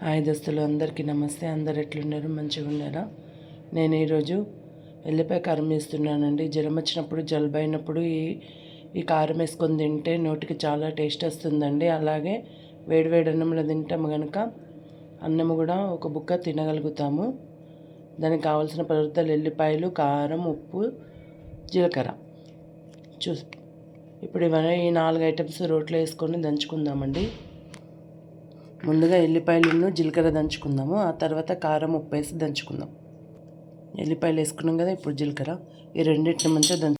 Hi దోస్తులు అందరికీ నమస్తే. అందరు ఎట్లున్నారు? మంచిగా ఉన్నారా? నేను ఈరోజు ఎల్లిపాయ కారం వేస్తున్నానండి. జ్వరం వచ్చినప్పుడు జలుబు అయినప్పుడు ఈ ఈ కారం వేసుకొని తింటే నోటికి చాలా టేస్ట్ వస్తుందండి. అలాగే వేడివేడి అన్నంలో తింటాము కనుక అన్నం కూడా ఒక బుక్క తినగలుగుతాము. దానికి కావాల్సిన పదార్థాలు ఎల్లిపాయలు కారం ఉప్పు జీలకర్ర. చూ ఇప్పుడు ఇవన్నీ ఈ నాలుగు ఐటమ్స్ రోట్లో వేసుకొని దంచుకుందామండి. ముందుగా ఎల్లిపాయలను జీలకర్ర దంచుకుందాము. ఆ తర్వాత కారం ఉప్పు వేసి దంచుకుందాం. ఎల్లిపాయలు వేసుకున్నాం కదా ఇప్పుడు జీలకర్ర. ఈ రెండింటిని మంచిగా దంచు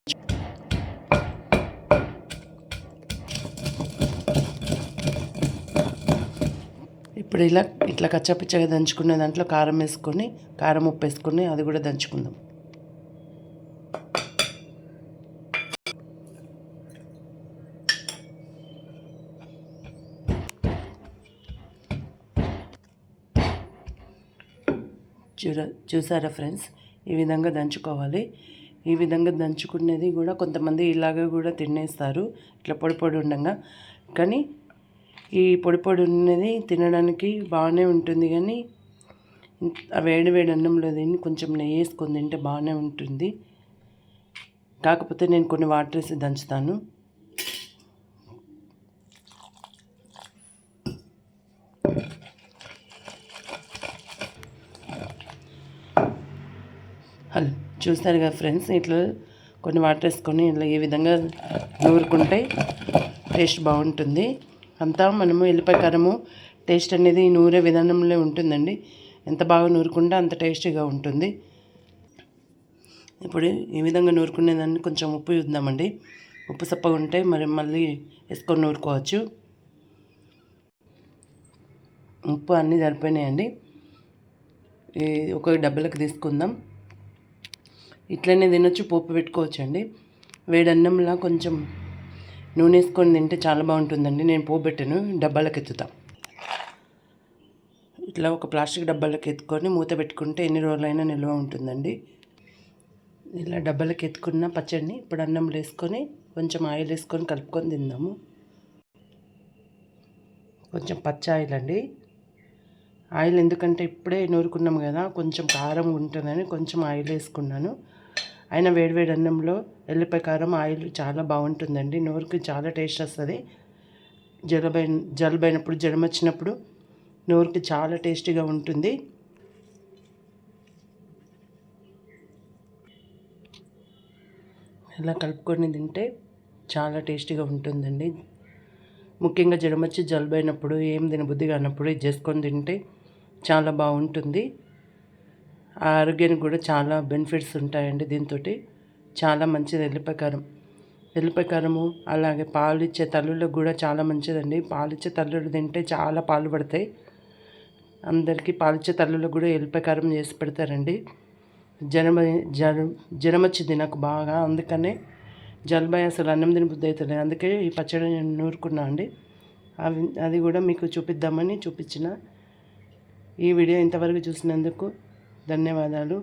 ఇప్పుడు ఇలా ఇట్లా కచ్చాపిచ్చగా దంచుకునే దాంట్లో కారం వేసుకొని కారం ఉప్పు వేసుకొని అది కూడా దంచుకుందాం. చూడ చూసారా ఫ్రెండ్స్? ఈ విధంగా దంచుకోవాలి. ఈ విధంగా దంచుకునేది కూడా కొంతమంది ఇలాగే కూడా తినేస్తారు. ఇట్లా పొడి పొడి ఉండగా. కానీ ఈ పొడి పొడి ఉన్నది తినడానికి బాగానే ఉంటుంది కానీ ఆ వేడి వేడి అన్నంలో తిని కొంచెం నెయ్యి వేసుకొని తింటే బాగానే ఉంటుంది. కాకపోతే నేను కొన్ని వాటర్ వేసి దంచుతాను. హలో చూస్తారు కదా ఫ్రెండ్స్ ఇట్లా కొన్ని వాటర్ వేసుకొని ఇట్లా ఈ విధంగా నూరుకుంటే టేస్ట్ బాగుంటుంది. అంతా మనము ఎల్లిపాయ కారము టేస్ట్ అనేది నూరే విధానంలో ఉంటుందండి. ఎంత బాగా నూరుకుంటే అంత టేస్టీగా ఉంటుంది. ఇప్పుడు ఈ విధంగా నూరుకునేదాన్ని కొంచెం ఉప్పు చూద్దామండి. ఉప్పు సప్పగా ఉంటే మరి మళ్ళీ వేసుకొని నూరుకోవచ్చు. ఉప్పు అన్నీ సరిపోయినాయండి. ఒక డబ్బులకు తీసుకుందాం. ఇట్లనే తినొచ్చు పోపు పెట్టుకోవచ్చు అండి వేడన్నంలా కొంచెం నూనె వేసుకొని తింటే చాలా బాగుంటుందండి. నేను పోపు పెట్టాను డబ్బాలకు ఎత్తుతా ఇట్లా ఒక ప్లాస్టిక్ డబ్బాలకు ఎత్తుకొని మూత పెట్టుకుంటే ఎన్ని రోజులైనా నిల్వ ఉంటుందండి. ఇలా డబ్బాలకు ఎత్తుకున్న పచ్చడిని ఇప్పుడు అన్నంలో వేసుకొని కొంచెం ఆయిల్ వేసుకొని కలుపుకొని తిందాము. కొంచెం పచ్చ ఆయిల్ అండి ఆయిల్ ఎందుకంటే ఇప్పుడే నూరుకున్నాము కదా కొంచెం కారం ఉంటుందని కొంచెం ఆయిల్ వేసుకున్నాను. అయినా వేడివేడి అన్నంలో ఎల్లిపాయ కారం ఆయిల్ చాలా బాగుంటుందండి. నోరుకి చాలా టేస్ట్ వస్తుంది. జలబైన జలబైనప్పుడు జలం వచ్చినప్పుడు నోరుకి చాలా టేస్టీగా ఉంటుంది. ఇలా కలుపుకొని తింటే చాలా టేస్టీగా ఉంటుందండి. ముఖ్యంగా జ్వరం వచ్చి జలుబైనప్పుడు ఏం తినబుద్ధి కానప్పుడు ఇది చేసుకొని తింటే చాలా బాగుంటుంది. ఆరోగ్యానికి కూడా చాలా బెనిఫిట్స్ ఉంటాయండి దీంతో చాలా మంచిది ఎల్లిపాయ కారం అలాగే పాలు ఇచ్చే తల్లులకు కూడా చాలా మంచిదండి. పాలు ఇచ్చే తల్లులు తింటే చాలా పాలు పడతాయి. అందరికీ పాలిచ్చే తల్లులకు కూడా ఎల్లిపాయకారం చేసి పెడతారండి. జనం జ్వరం జ్వరం వచ్చింది నాకు బాగా. అందుకనే జలబాయ్ అసలు అన్నం తిని బుద్ధి అవుతుంది అందుకే ఈ పచ్చడి నేను నూరుకున్నా అండి. అవి అది కూడా మీకు చూపిద్దామని చూపించిన ఈ వీడియో ఇంతవరకు చూసినందుకు ధన్యవాదాలు.